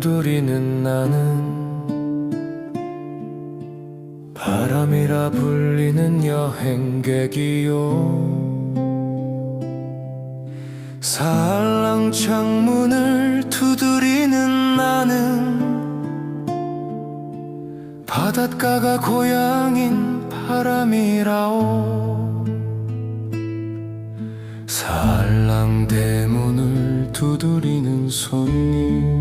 두드리는 나는 바람이라 불리는 여행객이요. 살랑 창문을 두드리는 나는 바닷가가 고향인 바람이라오. 살랑 대문을 두드리는 손님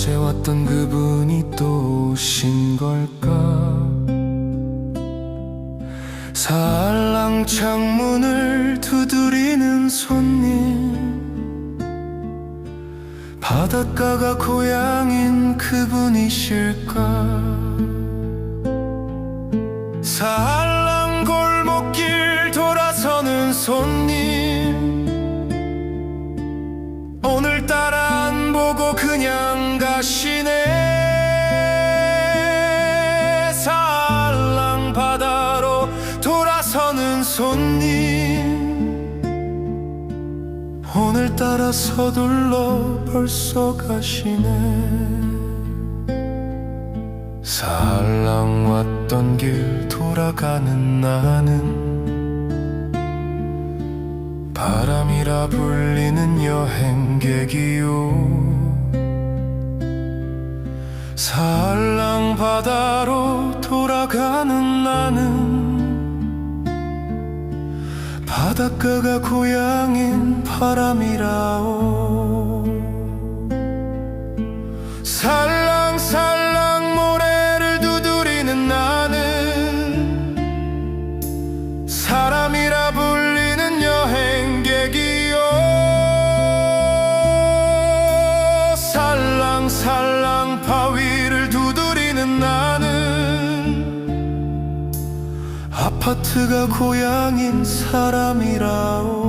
어제 왔던 그분이 또 오신 걸까? 살랑 창문을 두드리는 손님. 바닷가가 고향인 그분이실까? 살랑 골목길 돌아서는 손 가시네 살랑 바다로 돌아서는 손님. 오늘따라 서둘러 벌써 가시네. 살랑 왔던 길 돌아가는 나는 바람이라 불리는 여행객이요 바다로 돌아가는 나는 바닷가가 고향인 바람이라오. 살랑살 아파트가 고향인 사람이라오.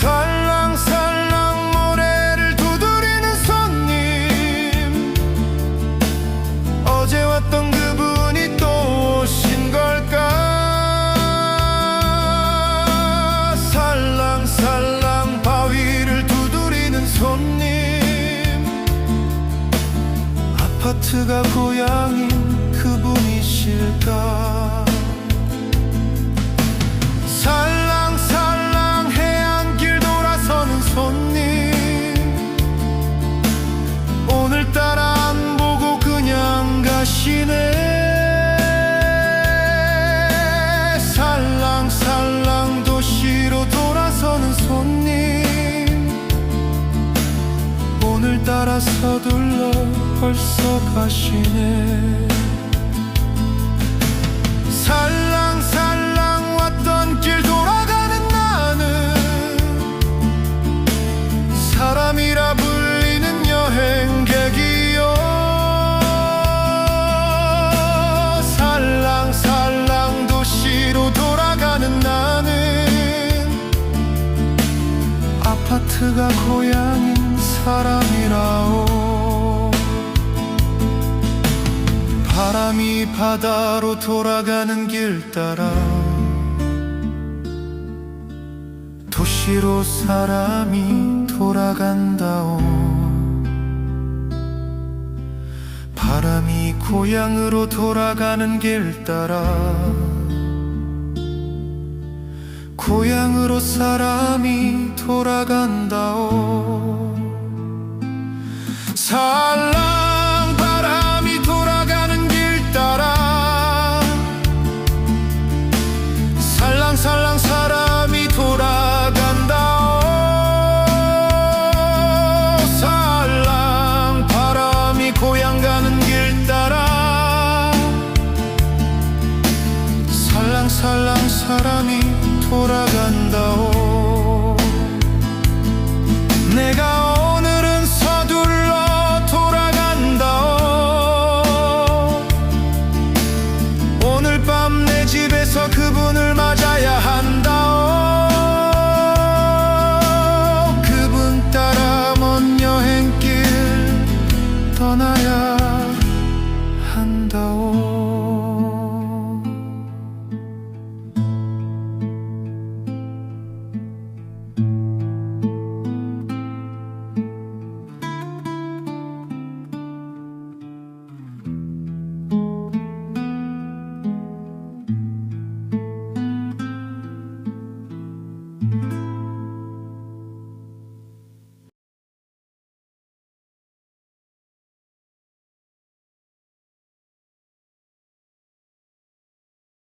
살랑살랑 모래를 두드리는 손님. 어제 왔던 그분이 또 오신 걸까? 살랑살랑 바위를 두드리는 손님. 아파트가 고향인 그분이실까? 살랑살랑 해안길 돌아서는 손님. 오늘따라 안 보고 그냥 가시네. 살랑살랑 도시로 돌아서는 손님. 오늘따라 서둘러 벌써 가시네 아파트가 고향인 사람이라오. 바람이 바다로 돌아가는 길 따라 도시로 사람이 돌아간다오. 바람이 고향으로 돌아가는 길 따라 고향으로 사람이 돌아간다